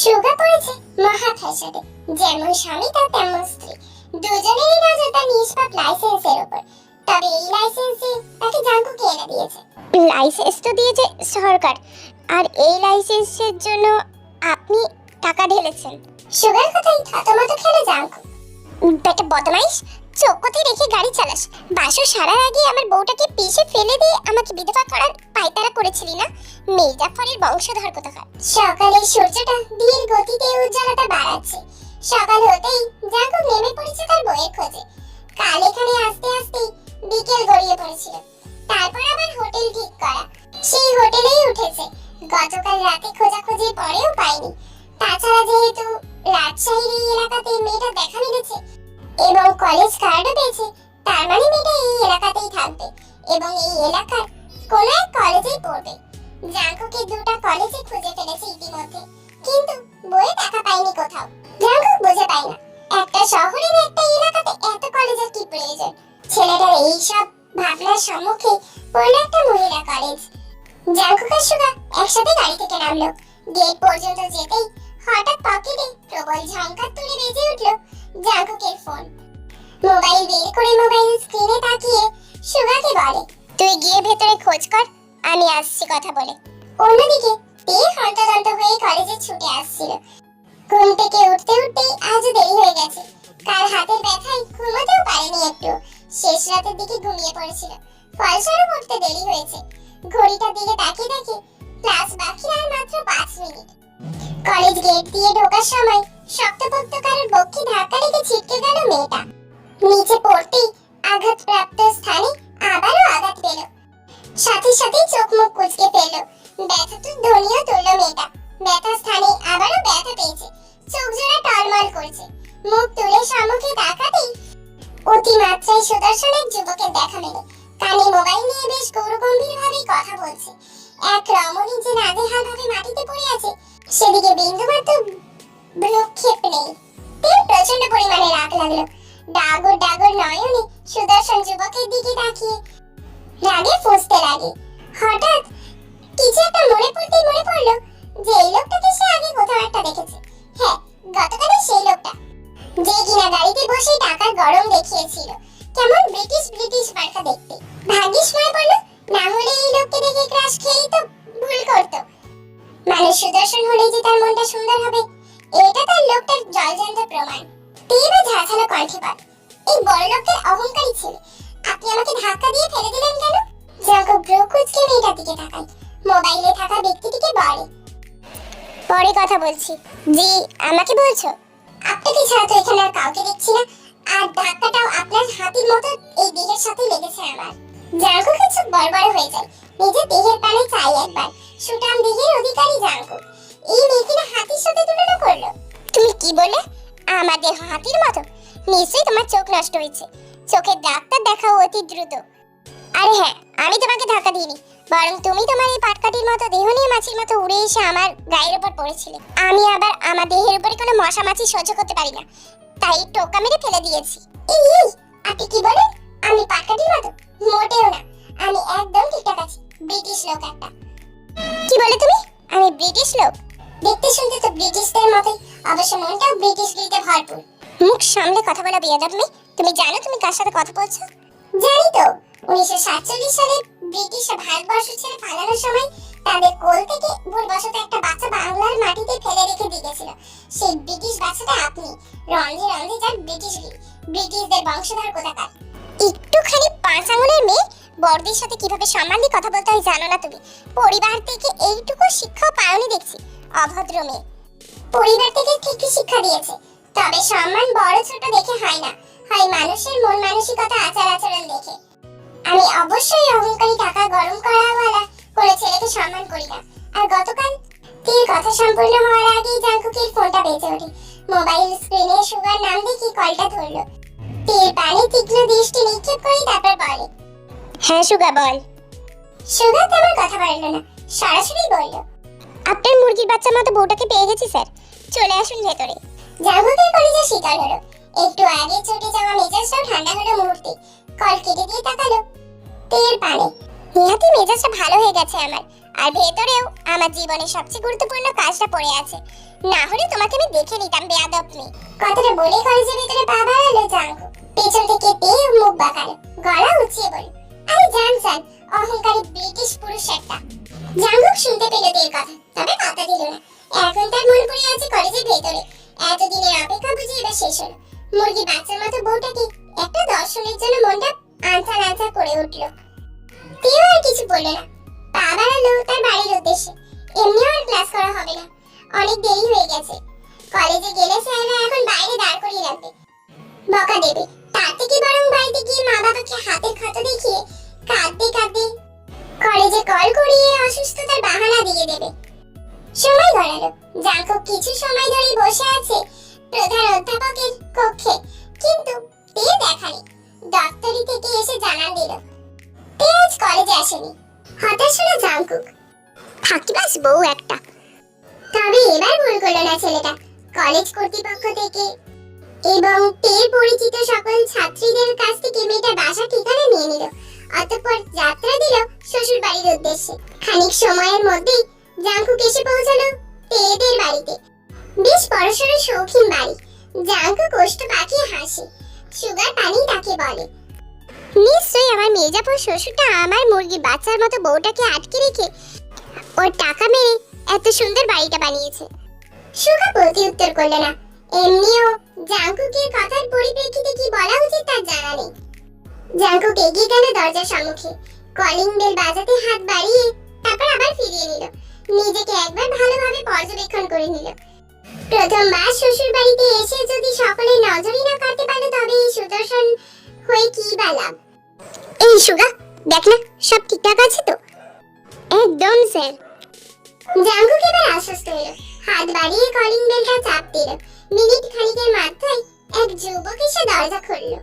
সুগা পড়েছে মহা ফ্যাশনে যেমন স্বামী তার তেমন স্ত্রী। দুজনেরই নজর তার নিষ্পাপ লাইসেন্সের উপর তবে এই লাইসেন্সে তাকে জাঙ্কুকে এনে দিয়েছে। লাইসেন্স তো দিয়েছে সরকার। আর এই লাইসেন্সের জন্য আপনি টাকা ঢেলেছেন। সুগার কথাই থতমত খেলে জাঙ্কু। বেটা বদমাইশ? চোখতে রেখে গাড়ি চালাস। বাসর সারার আগে আমার বউটাকে পিছে ফেলে দিয়ে আমাকে বিধবা করার পায়তারা করেছিলি না? মির্জাফরের বংশধর কোথাকার? সকালে সূর্যটা ধীর গতিতে উজ্জ্বলতা বাড়াচ্ছে। সকাল হতেই জাঙ্কুক নেমে পড়েছে তার বইয়ের খোঁজে। কাল এখানে আসতে আসতে বিকেল গড়িয়ে পড়েছিল। তারপর আবার হোটেল ঠিক করা। সেই হোটেলেই উঠেছে। গতকাল রাতে খোঁজাখুঁজির পরেও পাইনি। তাছাড়া যেহেতু রাজশাহীর এই এলাকাতে মেয়েটা দেখা মিলেছে এবং কলেজ কার্ডও পেয়েছে। তার মানে মেয়েটা এই এলাকাতেই থাকবে এবং এই এলাকার কোনো এক কলেজেই পড়বে। জাঙ্কুকে দুটো কলেজে খুঁজে ফেলেছে ইতিমধ্যে। কিন্তু বইয়ে দেখা পাইনি কোথাও। জাঙ্কুক বুঝে পায় না। একটা শহরের একটা এলাকাতে এত কলেজের কি প্রয়োজন? ছেলেটার এইসব ভাবনার সম্মুখে পড়ল একটা মহিলা কলেজ জাঙ্কুক আর সুগা একসাথে গাড়ি থেকে নামলো। গেট পর্যন্ত যেতেই হঠাৎ পকেটে প্রবল ঝঙ্কার তুলে বেজে উঠল। করে মোবাইল স্ক্রিনে তাকিয়ে সুগাকে বলে, তুই গিয়ে ভেতরে খোঁজ কর, আমি আসছি কথা বলে। অন্যদিকে তে হন্তদন্ত হয়ে কলেজে ছুটে আসছিল। ঘুম থেকে উঠতে উঠতেই আজও দেরি হয়ে গেছে। কার হাতের ব্যথায় ঘুমাতেও পারেনি একটু। শেষ রাতের দিকে ঘুমিয়ে পড়েছিল। ফলস্বরূপ উঠতে দেরি হয়েছে। ঘড়িটার দিকে তাকিয়ে দেখে ক্লাস বাকি আর মাত্র পাঁচ মিনিট। কলেজ গেট দিয়ে ঢোকার সময় শক্তপোক্ত কারোর বক্ষে ধাক্কা লেগে ছিটকে গেল মেয়েটা। নিচে পড়তেই আঘাতপ্রাপ্ত স্থানে আবারও আঘাত পেল। সাথে সাথে চোখ মুখ কুচকে ফেলল। কেমন ব্রিটিশ ব্রিটিশ মার্কা দেখতে। ভাগ্যিস মনে পড়ল না হলে এই লোককে দেখে ক্রাশ খেয়েই তো ভুল করতো। মানুষ সুদর্শন হলেই যে তার মনটা সুন্দর হবে, এটা তার লোকটার জলজান্ত প্রমাণ। তেবা ঝাঁঝালো কণ্ঠে বল, এই বড় লোকের অহংকারী ছেলে, আপনি আমাকে ধাক্কা দিয়ে ফেলে দিলেন কেন? জাগো ব্রো কুচকে মেয়েটার দিকে তাকায়। মোবাইলে থাকা ব্যক্তিটিকে বলে, পরে কথা বলছি। জি, আমাকে বলছো? আপনাকে ছাড়া তো এখানে আর কাউকে দেখছি না। আর ধাক্কাটাও আপনার হাতির মতো এই দেহের সাথে লেগেছে আমার। জাঙ্কু কিছু বড়বড় হয়ে যায়। নিজের দেহের পানে চাই একবার। সুটাম দেহের অধিকারী জাঙ্কু। এই মেয়ে কিনা হাতির সাথে তুলনা করল। তুমি কি বলে? আমার দেহ হাতির মতো? নিশ্চয়ই তোমার চোখ নষ্ট হয়েছে। চোখের ডাক্তার দেখাও অতি দ্রুত। আরে হ্যাঁ আমি তোমাকে ধাক্কা দিইনি। বরং তুমি তোমার এই পাটকাঠির মতো দেহ নিয়ে মাছির মতো উড়ে এসে আমার গায়ের উপর পড়েছিলে। আমি আবার আমার দেহের উপরে কোনো মশা মাছি সহ্য করতে পারি না। তাই টোকা মেরে ফেলে দিয়েছি। এই আপনি কি বলেন? আমি পাকাটির মতো মোটেও না। আমি একদম ঠিকঠাক আছি, ব্রিটিশ লোক একটা। কি বলে তুমি? আমি ব্রিটিশ লোক? দেখতে শুনতে তো ব্রিটিশদের মতোই। অবশ্য মনটাও ব্রিটিশ গিরিতে ভরপুর। মুখ সামলে কথা বলা বিয়াদব মেয়ে। তুমি জানো তুমি কার সাথে কথা বলছো? জানি তো। উনিশশো সাতচল্লিশ সালে ব্রিটিশরা ভারতবর্ষ ছেড়ে পালানোর সময় তাদের কোল থেকে ভুলবশত একটা বাচ্চা বাংলার মাটিতে ফেলে রেখে দিয়েছিল সেই ব্রিটিশ বাচ্চাটা আপনি। রন্ধে রন্ধে যান ব্রিটিশ ব্রিটিশদের বংশধর কোথাকার? একটুখানি পাঁচ আঙুলের মেয়ে? বড়দের সাথে কীভাবে সম্মান দিয়ে কথা বলতে হয় জানো না তুমি? পরিবার থেকে এইটুকু শিক্ষা পাওনি দেখছি, অভদ্র মেয়ে। পরিবার থেকে ঠিকই শিক্ষা দিয়েছে? তবে সম্মান বড় ছোট দেখে হয় না। হয় মানুষের মন মানসিকতা আচার আচরণ দেখে। আমি অবশ্যই অহংকারী টাকা গরম করাওয়ালা কোনো ছেলেকে সম্মান করি না। আর গতকাল তীর কথা সম্পূর্ণ হওয়ার আগেই জাঙ্কুকের ফোনটা বেজে ওঠে। মোবাইল স্ক্রিনে সুগার নাম দেখে কলটা ধরলো। তীর পানে তীক্ষ্ণ দৃষ্টি নিক্ষেপ করে তারপর বলে হ্যাঁ সুগা, বল। সুগার তেমন কথা বলল না, সরাসরি বলল, আপনার মুরগির বাচ্চা মতো বউটাকে পেয়ে গেছি, স্যার। চলে আসুন ভেতরে। জাঙ্কুকের কলেজে শীতল হলো। একটু আগে চটে যাওয়া মেজাজটাও ঠান্ডা হলো মুহূর্তে। কল কেটে দিয়ে তাকালো। তেল পানে নিহাতি মেজাজটা ভালো হয়ে গেছে আমার। আর ভেতরেও আমার জীবনের সবচেয়ে গুরুত্বপূর্ণ কাজটা পড়ে আছে। না হলে তোমাকে আমি দেখে নিতাম, বেয়াদব মেয়ে। কথাটা বলে কলেজের ভিতরে পা বাড়ালো জাঙ্কু। পেছন থেকে তে মুখ বাঁকালো। গলা উঁচিয়ে বলল, আরে জান জান, অহংকারী ব্রিটিশ পুরুষ একটা। জাঙ্কুক শুনতে পেল তের কথা, তবে পাতা দিল না। এখন তার মন পড়ে আছে কলেজের ভেতরে। এতদিনের অপেক্ষা বুঝে এবার শেষ হলো। মুরগি বাচ্চার মতো বউটাকে একটা দর্শনের জন্য মনটা আনসার আনসার করে উঠল। তেও আর কিছু বলল না। পা বাড়ালো তার বাড়ির উদ্দেশ্যে। এমনিও আর ক্লাস করা হবে না। অনেক দেরি হয়ে গেছে। কলেজে গেলে স্যাররা এখন বাইরে দাঁড় করিয়ে রাখবে। বকা দেবে। তার থেকে বরং বাড়িতে গিয়ে মা বাবাকে হাতের ক্ষত দেখিয়ে কাঁদতে কাঁদতে কলেজে কল করিয়ে অসুস্থতার বাহানা দিয়ে দেবে। সময় গড়ালো। জাঙ্কো কিছু সময় ধরে বসে আছে প্রধান অধ্যাপকের কক্ষে। কিন্তু তে দেখা নেই। দপ্তরি থেকে এসে জানান দিল কলেজে আসেনি। হতাশ হলো থাকিবাস বউ একটা। তবে এবার ভুল করল না ছেলেটা। কলেজ কর্তৃপক্ষ থেকে এবং পরিচিত সকল ছাত্রীদের কাছ থেকে বাসা ঠিকানা নিয়ে নিল। অতঃপর যাত্রা দিল শ্বশুর বাড়ির উদ্দেশ্যে। খানিক সময়ের মধ্যেই জাঙ্কুক এসে পৌঁছালো তেদের বাড়িতে। বেশ বড়সড় শৌখিন বাড়ি। জাঙ্কু কোষ্ঠ পাখি হাসে। সুগার পানি তাকে বলে। নিশ্চয়ই আমার মেজাপুর শ্বশুরটা আমার মুরগি বাচ্চার মতো বউটাকে আটকে রেখে ওর টাকা মেরে এত সুন্দর বাড়িটা বানিয়েছে। সুগা প্রতি উত্তর করল না। এমনিও জাঙ্কুকের কথার পরিপ্রেক্ষিতে কি বলা উচিত তার জানা নেই। জাঙ্কুক এগিয়ে গেল দরজার সম্মুখে। কলিং বেল বাজাতে হাত বাড়িয়ে তারপর আবার ফিরিয়ে নিল। নিজেকে একবার ভালোভাবে পর্যবেক্ষণ করে নিল। প্রথমবার শ্বশুর বাড়িতে এসে যদি সকলে নজরই না কাটতে পারে তবে এই সুদর্শন হয়ে কি বা এই সুগা, দেখ না, সব ঠিকঠাক আছে তো? একদম, স্যার। জাঙ্কুক এবার আশ্বস্ত হলো। হাত বাড়িয়ে কলিং বেলটা চাপ দিল। মিনিট খানিকের মাথায় এক যুবক এসে দরজা খুললো।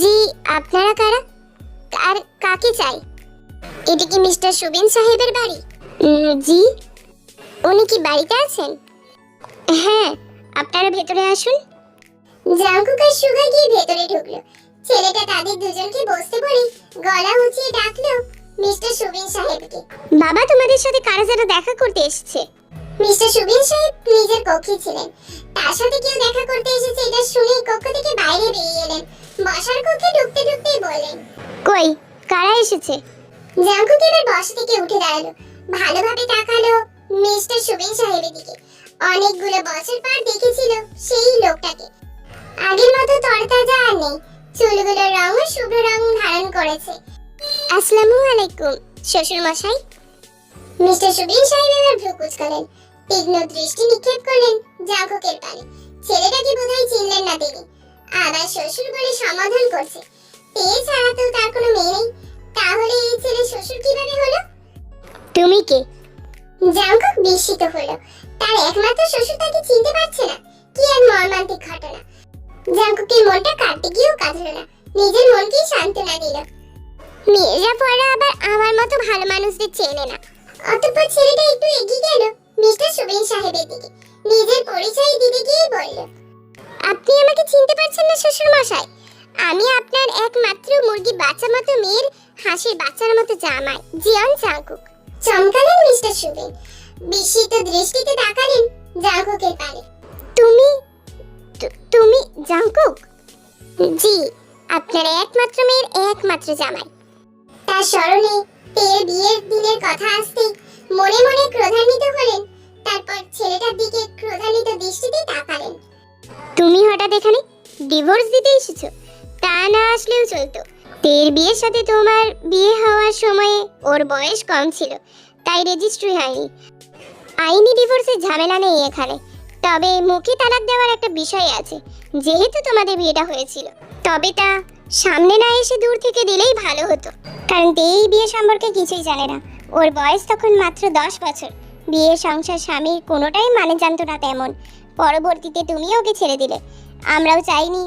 জি, আপনারা কারা? আর কাকে চাই? এটা কি মিস্টার সুবিন সাহেবের বাড়ি? জি। উনি কি বাড়িতে আছেন? হ্যাঁ আপনারা ভেতরে আসুন। জাঙ্কুক আর সুগা গিয়ে ভেতরে ঢুকলো। ছেলেটা তাদের দুজনকে বসতে বলে গলা উঁচিয়ে ডাকলো মিস্টার সুবিন সাহেবকে। বাবা তোমাদের সাথে কারা যেন দেখা করতে এসেছে? মিস্টার সুবিন সাহেব নিজের কক্ষে ছিলেন। তার সাথে কেউ দেখা করতে এসেছে এটা শুনে কক্ষ থেকে বাইরে বেরিয়ে এলেন। বসার কক্ষে ঢুকতে ঢুকতেই বললেন কই কারা এসেছে? জাঙ্কুক এবার বসা থেকে উঠে দাঁড়াল। ভালোভাবে তাকালো মিস্টার সুবিন সাহেবের দিকে। অনেকগুলো বছর পর দেখেছিল সেই করেছে। আসসালামু আলাইকুম শ্বশুর মশাই মিস্টার সুবিন সাহেব এবার ভ্রু কুচকালেন তীক্ষ্ণ দৃষ্টি নিক্ষেপ করলেন জাঙ্কুকের পানে ছেলেটাকে বোধহয় চিনলেন না তিনি। আবার শ্বশুর বলে সমাধান করছে। তে ছাড়া তো তার কোনো মেয়ে নেই। তাহলে এই ছেলে শ্বশুর কীভাবে হলো? তুমি কে? জাঙ্কুক বিস্মিত হলো। তার একমাত্র শ্বশুর তাকে চিনতে পারছে না। কি এক মর্মান্তিক ঘটনা। জাঙ্কুকের মনটা কাটতে গিয়েও কাঁদলো না। নিজের মনকেই সান্ত্বনা দিল। পড়া আবার আমার মতো ভালো মানুষদের চেনে না। অতঃপর ছেলেটা একটু এগিয়ে গেল মিস্টার সুবিন সাহেবের দিকে। নিজের পরিচয় দিতে গিয়ে বলল, আপনি আমাকে চিনতে পারছেন না শ্বশুর মশাই আমি আপনার একমাত্র মুরগি বাচ্চা মতো মেয়ের হাসির বাচ্চার মতো জামাই, জিয়ন চাঙ্কুক চমকালেন মিস্টার সুবিন বিস্মিত দৃষ্টিতে তাকালেন জাঙ্কুকের পানে। তুমি তুমি জাঙ্কুক? জি, আপনার একমাত্র মেয়ের একমাত্র জামাই। তার স্মরণে তের বিয়ের দিনের কথা আসতেই মনে মনে ক্রোধান্বিত হলেন। তারপর ছেলেটার দিকে ক্রোধান্বিত দৃষ্টিতে তাকালেন। তুমি হঠাৎ এখানে ডিভোর্স দিতে এসেছ? তা না আসলেও চলতো। তের বিয়ের সাথে তোমার বিয়ে হওয়ার সময়ে ওর বয়স কম ছিল, তাই রেজিস্ট্রি হয়নি। আইনি ডিভোর্সের ঝামেলা নেই এখানে। তবে মুখে তালাক দেওয়ার একটা বিষয় আছে, যেহেতু তোমাদের বিয়েটা হয়েছিল। তবে তা সামনে না এসে দূর থেকে দিলেই ভালো হতো। কারণ এই বিয়ে সম্পর্কে কিছুই জানে না। ওর বয়স তখন মাত্র দশ বছর। বিয়ে, সংসার স্বামীর কোনোটাই মানে জানতো না তেমন। পরবর্তীতে তুমিও ওকে ছেড়ে দিলে। আমরাও চাইনি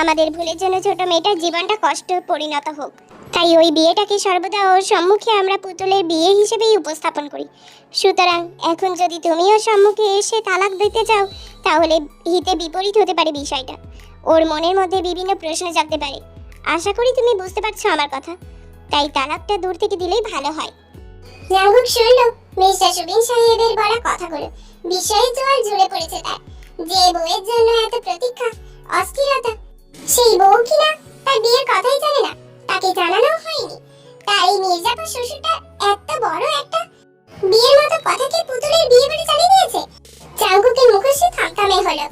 আমাদের ভুলের জন্য ছোট মেয়েটার জীবনটা কষ্ট পরিণত হোক। তাই ওই বিয়েটাকে সর্বদা ওর সম্মুখে আমরা পুতুলের বিয়ে হিসেবেই উপস্থাপন করি। সুতরাং এখন যদি তুমি ওর সম্মুখে এসে তালাক দিতে চাও, তাহলে হিতে বিপরীত হতে পারে বিষয়টা। ওর মনের মধ্যে বিভিন্ন প্রশ্ন জাগতে পারে। আশা করি তুমি বুঝতে পারছ আমার কথা। তাই তালাকটা দূর থেকে দিলেই ভালো হয়। জাঙ্গুক শুনল, মিস্টার সুবিন সাহেবের বলা কথাগুলো। বিষয়ে জোয়ার ঝুলে পড়েছে তার। যে বউয়ের জন্য এত প্রতীক্ষা, অস্থিরতা, সেই বউ কিনা তার বিয়ের কথাই জানে না, তাকে জানানো হয়নি। তাই মির্জাপুর শ্বশুরটা এত বড় একটা বিয়ের মতো কথাকে পুতুলের বিয়ে বলে চালিয়ে দিয়েছে জাঙ্গুকের মুখোশে থামথামে হলো।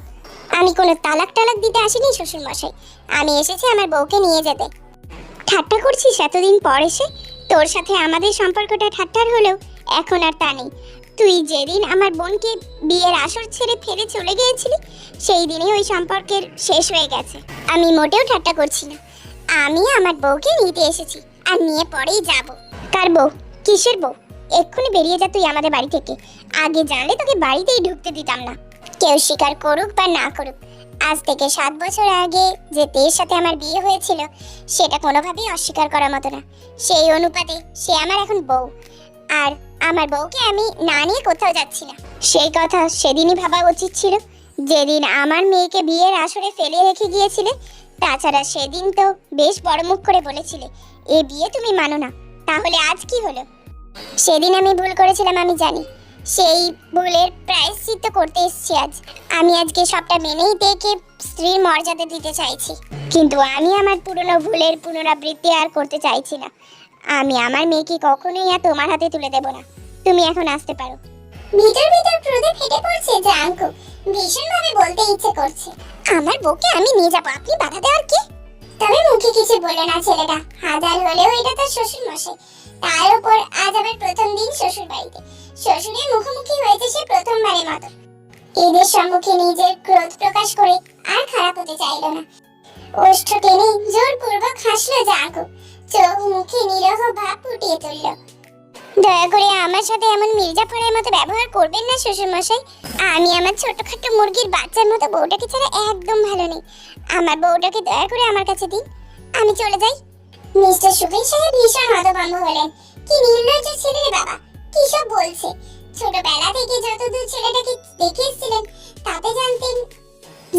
আমি কোনো তালাক টালাক দিতে আসিনি শ্বশুর মশাই আমি এসেছি আমার বউকে নিয়ে যেতে। ঠাট্টা করছিস এতদিন পর এসে? তোর সাথে আমাদের সম্পর্কটা ঠাট্টার হলেও এখন আর তা নেই। তুই যেদিন আমার বোনকে বিয়ের আসর ছেড়ে ফেলে চলে গিয়েছিলি, সেই দিনই ওই সম্পর্কের শেষ হয়ে গেছে। আমি মোটেও ঠাট্টা করছি না। আমি আমার বউকে নিতে এসেছি আর নিয়ে পরেই যাব। কার বউ? কিসের বউ? এক্ষুনি বেরিয়ে যা তুই আমাদের বাড়ি থেকে। আগে জানলে তোকে বাড়িতেই ঢুকতে দিতাম না। কেউ স্বীকার করুক বা না করুক আজ থেকে সাত বছর আগে যে তের সাথে আমার বিয়ে হয়েছিল, সেটা কোনোভাবেই অস্বীকার করার মতো না। সেই অনুপাতে সে আমার এখন বউ। আর আমার বউকে আমি না নিয়ে কোথাও যাচ্ছি না। সেই কথা সেদিনই ভাবা উচিত ছিল। যেদিন আমার মেয়েকে বিয়ের আসরে ফেলে রেখে গিয়েছিলে, তাছাড়া সেদিন তো বেশ বড় মুখ করে বলেছিলে, এ বিয়ে তুমি মানো না। তাহলে আজ কি হলো? সেদিন আমি ভুল করেছিলাম, আমি জানি। সেই ভুলের প্রায়শ্চিত্ত করতে এসেছি আজ। আমি আজকে সবটা মেনেই দেখে স্ত্রীর মর্যাদা দিতে চাইছি। কিন্তু আমি আমার পুরনো ভুলের পুনরাবৃত্তি আর করতে চাইছি না। আমি আমার মেয়েকে কখনোই আর তোমার হাতে তুলে দেব না। তুমি এখন আসতে পারো। ভিতর ভিতর ক্রোধে ফেটে পড়ছে জাঙ্কু ভীষণ ভাবে বলতে ইচ্ছে করছে। আমার বউকে আমি নিয়ে যাব আপনি বাধা দেওয়ার কি? তবে মুখে কিছু বলে না ছেলেটা। হাজার হলেও এটা তার শ্বশুর মশাই তার উপর আজ আবার সম্মুখে নিজের ক্রোধ প্রকাশ করে আর খারাপ হতে চাইল না। ওষ্ঠ টেনে জোরপূর্বক হাসলো জাগো। চোখ মুখে নিরহ ভাব ফুটিয়ে তুলল। দয়া করে আমার সাথে এমন মির্জাফরের মতো ব্যবহার করবেন না শ্বশুর মশাই আমি আমার ছোটখাটো মুরগির বাচ্চার মতো বউটাকে ছাড়া একদম ভালো নেই। আমার বউটাকে দয়া করে আমার কাছে দিন। আমি চলে যাই। মিস্টার সুবিন সাহেব ভীষণ হতভম্ব হলেন। কি নির্লজ্জ ছেলে বাবা, কি সব বলছে। ছোটবেলা থেকে যতদূর ছেলেটাকে দেখে এসেছিলেন তাতে জানতেন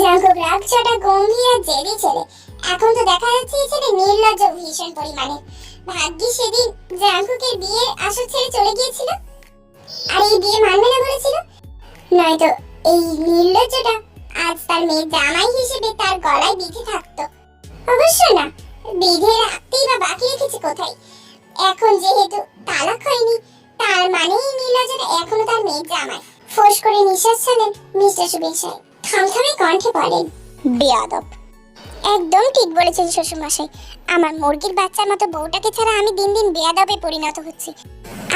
জাঙ্কুক রাগ চটা গম্ভীর আর জেদি ছেলে। এখন তো দেখা যাচ্ছে এই ছেলে নির্লজ্জ ভীষণ পরিমাণে। ভাগ্যি সেদিন জাঙ্কুকের বিয়ের আসর ছেড়ে চলে গিয়েছিল। আর এই বিয়ে মানবে না বলেছিল। নয়তো এই নির্লজ্জটা আজ তার মেয়ের জামাই হিসেবে তার গলায় বিধে থাকতো। অবশ্য না, বিধে রাখতেই বা বাকি রেখেছে কোথায়? এখন যেহেতু তালাক হয়নি, তার মানে এই নীলাজটা এখনও তার মেয়ের জামাই। ফোঁস করে নিঃশ্বাস ছাড়েন মিস্টার সুবিন সাহেব। থমথমে কণ্ঠে বলেন, বেয়াদব। একদম ঠিক বলেছেন শ্বশুর মশাই আমার মুরগির বাচ্চার মতো বউটাকে ছাড়া আমি দিন দিন বেয়াদবে পরিণত হচ্ছি।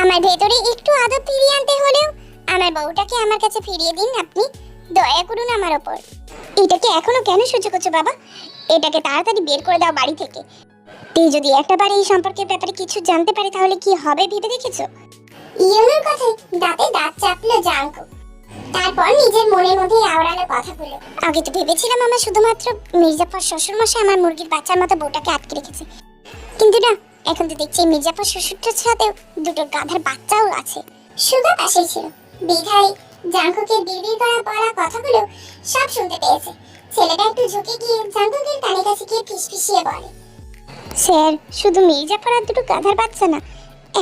আমার ভেতরে একটু আদব ফিরিয়ে আনতে হলেও আমার বউটাকে আমার কাছে ফিরিয়ে দিন আপনি। দয়া করুন আমার ওপর। এটাকে এখনও কেন সহ্য করছ বাবা? এটাকে তাড়াতাড়ি বের করে দাও বাড়ি থেকে। তুই যদি একটা বার এই সম্পর্কের ব্যাপারে কিছু জানতে পারে তাহলে কি হবে ভেবে দেখেছ? ইয়নোর কথায় দাঁতে দাঁত চাপলো জাঙ্কু। তারপর নিজের মনের মধ্যে আওড়ালো কথাগুলো। আগে তো ভেবেছিলাম আমার শুধুমাত্র মির্জাফর শ্বশুরমশাই আমার মুরগির বাচ্চার মতো বউটাকে আটকে রেখেছে। কিন্তু না, এখন তো দেখছি মির্জাফর শ্বশুরটার সাথেও দুটো গাধার বাচ্চাও আছে। সুগা পাশে ছিল। বিধায় জাঙ্কুকের বিড়বিড় করা বলা কথাগুলো সব শুনতে পেয়েছে। ছেলেটা একটু ঝুঁকে গিয়ে জাঙ্কুকের কানে কাছে গিয়ে ফিসফিসিয়ে বলে, স্যার, শুধু মির্জাফর আর দুটো গাধার বাচ্চা না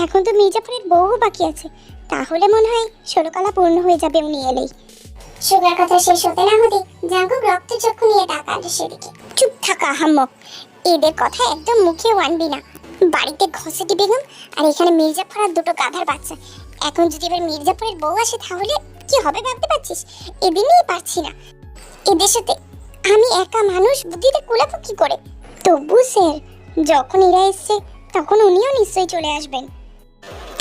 এখন তো মির্জাফরের বউও বাকি আছে। তাহলে মনে হয় ষোলকলা পূর্ণ হয়ে যাবে উনি এলেই। সুগার কথা শেষ হতে না হতে জাঙ্কুক রক্ত চক্ষু নিয়ে তাকালো সেদিকে। চুপ থাকা হাম্মক এদের কথা একদম মুখে আনবি না। বাড়িতে ঘসেটি বেগম আর এখানে মির্জাফর আর দুটো গাধার বাচ্চা। এখন যদি এবার মির্জাফরের বউ আসে তাহলে কি হবে ভাবতে পারছিস? এদের নিয়ে পারছি না। এদের সাথে আমি একা মানুষ বুদ্ধিতে কুলাবো কি করে? তবু স্যার যখন এরা এসছে তখন উনিও নিশ্চয়ই চলে আসবেন।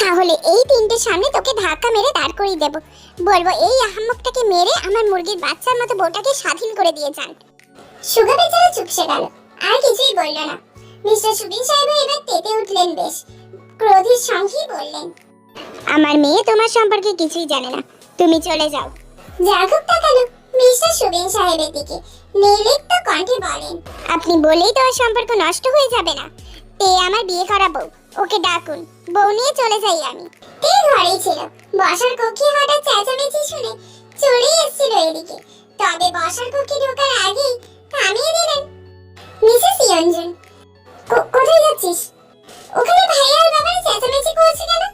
তাহলে এই তিনটে সামনে তোকে ধাক্কা মেরে দাঁড় করিয়ে দেবো। বলব, এই আহাম্মকটাকে মেরে আমার মুরগির বাচ্চার মতো বউটাকে স্বাধীন করে দিয়ে যান। সুগা বেচারা চুপসে গেল। আর কিছুই বলল না। মিস্টার সুবিন সাহেব এবার তেতে উঠলেন বেশ। ক্রোধের সঙ্গেই বললেন, আমার মেয়ে তোমার সম্পর্কে কিছুই জানে না। তুমি চলে যাও। জাঘব তাকালো মিস্টার সুবিন সাহেবের দিকে নির্লিপ্ত কণ্ঠে বলেন, আপনি বলেই তো সম্পর্ক নষ্ট হয়ে যাবে না। তে আমার বিয়ে করাবো ওকে ডাকুন। বউ নিয়ে চলে যাই আমি। তে ঘরেই ছিল। বসার কক্ষে হঠাৎ চেঁচামেচি শুনে চলে এসেছিল এদিকে। তবে বসার কক্ষে ঢোকার আগেই থামিয়ে দিলেন মিসেস ইয়ঞ্জন। "কো- কোথায় যাচ্ছিস? ওখানে ভাইয়া আর বাবার চেঁচামেচি করছে কেন?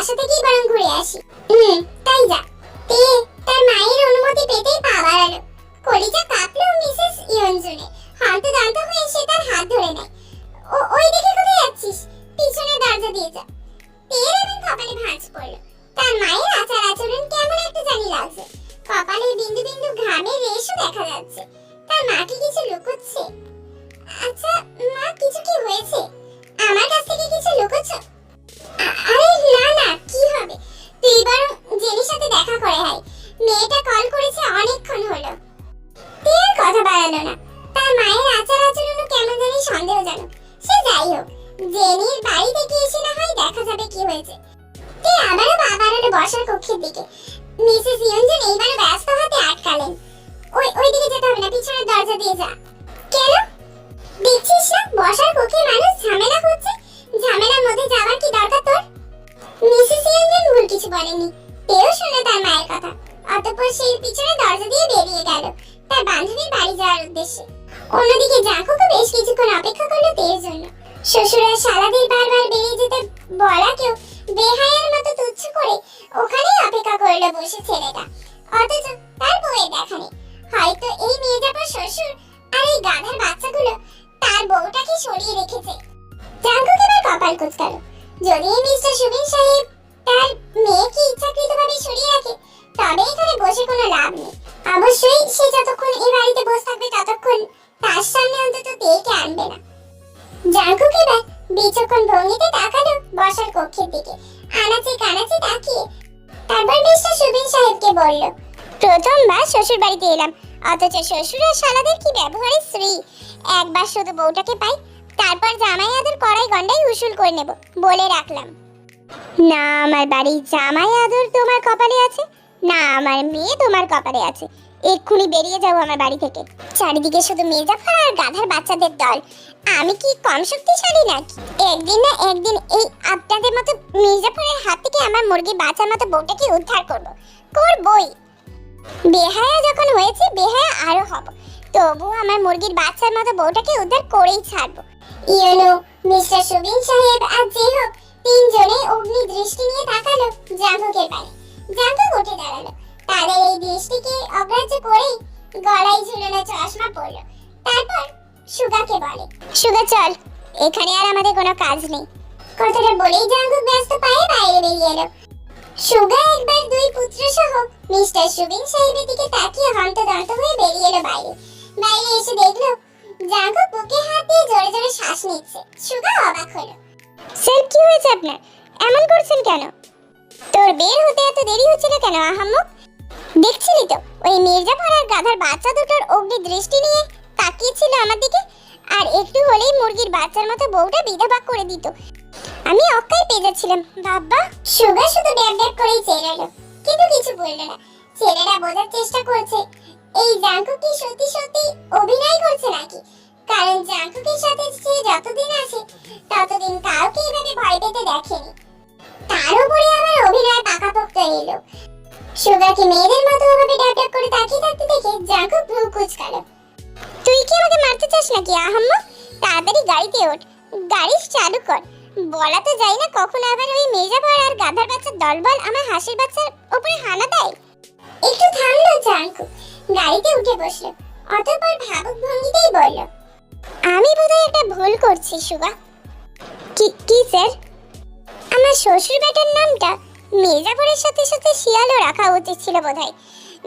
বাসা থেকেই বরং ঘুরে আসি? হুম, তাই যা। তে, তার মায়ের অনুমতি পেতেই পা বাড়ালো কলিজা কাঁপলো মিসেস ইয়নজুনে। হাতে দান্ত হয়ে সে তার হাত ধরে নেয়। ও, ওই দিকে কোথায় যাচ্ছিস? পিছনে দরজা দিয়ে যা। তের এবং কপালে ভাঁজ পড়ল। তার মায়ের আচার আচরণ কেমন একটা জানি লাগছে। কপালে বিন্দু বিন্দু ঘামের রেশও দেখা যাচ্ছে। তার মা কি কিছু লুকোচ্ছে? আচ্ছা মা, কিছু কি হয়েছে? আমার কাছ থেকে কিছু লুকোচ্ছ? আরে না না, কি হবে? তুই বরং জেনির সাথে দেখা করে হাই মেয়েটা কল করেছে অনেকক্ষণ হলো। তুই আর কথা বাড়ালো না। তার মায়ের আচার আচরণও কেমন জানি সন্দেহজনক। সে যাই হোক জেনির বাড়ি থেকে এসে না হয় দেখা যাবে কি হয়েছে। তুই আবারও পা বসার কক্ষের দিকে। মিসেস ইয়ঞ্জন এইবারও ব্যস্ত হাতে আটকালেন। ওই ওই দিকে যেতে হবে না, পিছনের দরজা দিয়ে যা। কেন? দেখছিস না, বসার কক্ষে মানুষ ঝামেলা করছে। ঝামেলার মধ্যে যাওয়ার কি দরকার তোর? মিসেস ইয়ঞ্জন ভুল কিছু বলেনি। তেও শুনলো তার মায়ের কথা। অতঃপর সেই পিছনে দরজা দিয়ে বেরিয়ে গেল। তার বান্ধবীর বাড়ি যাওয়ার উদ্দেশ্যে। অন্যদিকে জাঁকুকে বেশ কিছুক্ষণ অপেক্ষা করল তের জন্য। শ্বশুরের শালাদের বারবার বেরিয়ে যেতে বলাকেও বেহায়ার মতো তুচ্ছ করে ওখানেই অপেক্ষা করল বসে ছেলেটা। অথচ তার বউয়ের দেখা নেই। হয়তো এই মেয়েটার শ্বশুর আর এই গাধার বাচ্চাগুলো তার বউটাকে সরিয়ে রেখেছে। জাঙ্কুক এবার কপাল কুচকালো? যদি মিস্টার সুবিন সাহেব তার মেয়েকে ইচ্ছাকৃতভাবে সরিয়ে রাখে, তবে এখানে বসে কোনো লাভ নেই। অবশ্যই সে যতক্ষণ এই বাড়িতে বসে থাকবে ততক্ষণ তার সামনে অন্তত তেকে আনবে না। জাঙ্কুক এবার বিচক্ষণ ভঙ্গিতে তাকালো বসার কক্ষের দিকে। আনাচে কানাচে তাকিয়ে তারপর মিস্টার সুবিন সাহেবকে বলল প্রথমবার শ্বশুর বাড়িতে এলাম। অথচ শ্বশুর আর শালাদের কি ব্যবহারের শ্রী একবার শুধু বউটাকে পাই, তারপর আদর উসুল করে নেব, বলে রাখলাম। না, আমার বাড়ির জামাই আদর তোমার কপালে আছে। না, আমার মেয়ে তোমার কপালে আছে। এক্ষুনি বেরিয়ে যাব আমার বাড়ি থেকে। চারিদিকে শুধু মেজাফা আর গাধার বাচ্চাদের দল। আমি কি কম শক্তিশালী নাকি? একদিন না একদিন এই আপনাদের মতো মির্জাফরের হাত থেকে আমার মুরগি বাঁচার মতো বউটাকে উদ্ধার করব। করবই। বেহায়া যখন হয়েছে, বেহায়া আরও হব। তবু আমার মুরগির বাচ্চার মতো বউটাকে উদ্ধার করেই ছাড়বো। ইউনো মিস্টার সুবিন সাহেব আর যে হোক, তিনজনে অগ্নি দৃষ্টি নিয়ে তাকালো জাঙ্গুকের পানে জাঙ্গুক উঠে দাঁড়াল। তাদের এই দৃষ্টিকে অগ্রাহ্য করেই গলায় ঝুলানো চশমা পড়ল তারপর সুগাকে বলে, সুগা, চল, এখানে আর আমাদের কোনো কাজ নেই। কথাটা বলেই জাঙ্গুক ব্যস্ত পায়ে বাইরে বেরিয়ে এলো। সুগা একবার দুই পুত্র সহ মিস্টার সুবিন সাহেবের দিকে তাকিয়ে হন্তদন্ত হয়ে বেরিয়ে এলো বাইরে। বাইরে এসে দেখল জাঙ্গুক বুকে হাত দিয়ে জোরে জোরে শ্বাস নিচ্ছে। সুগা অবাক হলো। স্যার কি হয়েছে আপনার? এমন করছেন কেন? তোর বের হতে এত দেরি হচ্ছিল কেন আহাম্মক? দেখছিলি তো ওই মির্জাফর আর গাধার বাচ্চা দুটোর অগ্নি দৃষ্টি নিয়ে তাকিয়েছিল আমার দিকে আর একটু হলেই মুরগির বাচ্চার মতো বউটা বিধবা করে দিত। আমি অক্কাই পেয়ে যাচ্ছিলাম। বাবা সুগা শুধু ড্যাব ড্যাব করেই চেয়ে রইল। কিন্তু কিছু বলল না। ছেলেরা বোঝার চেষ্টা করছে এই জাঙ্কু কি সত্যি সত্যি অভিনয় করছে নাকি? কারণ জাঙ্কুকের সাথে সে যতদিন আছে, ততদিন কাউকে এভাবে ভয় পেতে দেখেনি। তার উপরে আবার অভিনয় পাকাপোক্ত এলো। সুগাকে মেয়েদের মতো ভাবে ড্যাব ড্যাব করে তাকিয়ে থাকতে দেখে জাঙ্কুক ভ্রু কুচকালো। তুই কি আমাকে মারতে চাস নাকি, আহাম্মা? তাড়াতাড়ি গাড়িতে ওঠ। গাড়ি চালু কর। বলা তো যায় না কখন আবার ওই মেজাবার আর গাধার বাচ্চার দলবল আমার হাসির বাচ্চার উপরে হানা দেয়। একটু থামলো জাঙ্কু গাড়িতে উঠে বসল। অতঃপর ভাবুক ভঙ্গিতেই বলল, আমি বোধহয় একটা ভুল করছি সুগা কি কি, স্যার? আমার শ্বশুর বেটার নামটা মির্জাপুরের সাথে সাথে শিয়ালও রাখা উচিত ছিল বোধহয়।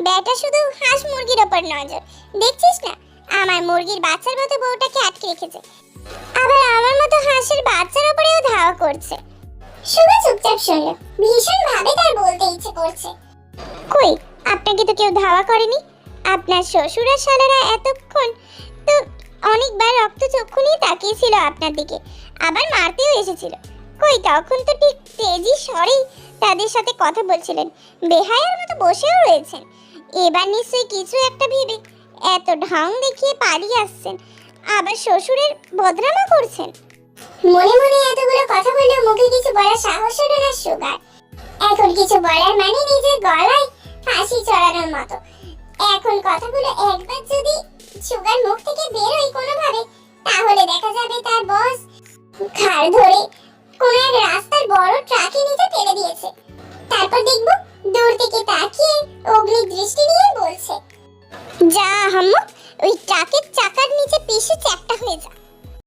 বেটা শুধু হাঁস মুরগির ওপর নজর। দেখছিস না? আমার মুরগির বাচ্চার মতো বউটাকে আটকে রেখেছে। আবার আমার মতো হাঁসের বাচ্চার ওপরেও ধাওয়া করছে। সুগা চুপচাপ শুনল। ভীষণ ভাবে তার বলতে ইচ্ছে করছে। কই, আপনাকে তো কেউ ধাওয়া করেনি? আপনার শ্বশুর শালারা এতক্ষণ তো অনেকবার রক্ত চক্ষু নিয়ে তাকিয়েছিল আপনার দিকে। আবার মারতেও এসেছিল। কই, তখন তো ঠিক তেজি স্বরেই তাদের সাথে কথা বলছিলেন। বেহায়ার মতো বসেও রয়েছেন। এবার নিশ্চয়ই কিছু একটা ভেবে এত ঢং দেখিয়ে পালিয়ে আসছেন। আবার শ্বশুরের বদনামা করছেন। মনে মনে এতগুলো কথা বললেও মুখে কিছু বলার সাহস হলো না সুগার। এখন কিছু বলার মানে নিজের গলায় ফাঁসি চড়ানোর মতো। এখন কথাগুলো একবার যদি সুগার মুখ থেকে বের হয় কোনোভাবে, তাহলে দেখা যাবে তার বস ঘাড় ধরে কোনো এক রাস্তার বড় ট্রাকে নিচে ফেলে দিয়েছে। তারপর দেখব দূর থেকে তাকিয়ে অগ্নি দৃষ্টি নিয়ে বলছে, যা হাম্মু, ওই ট্রাকের চাকার নিচে পিষে চ্যাপটা হয়ে যা।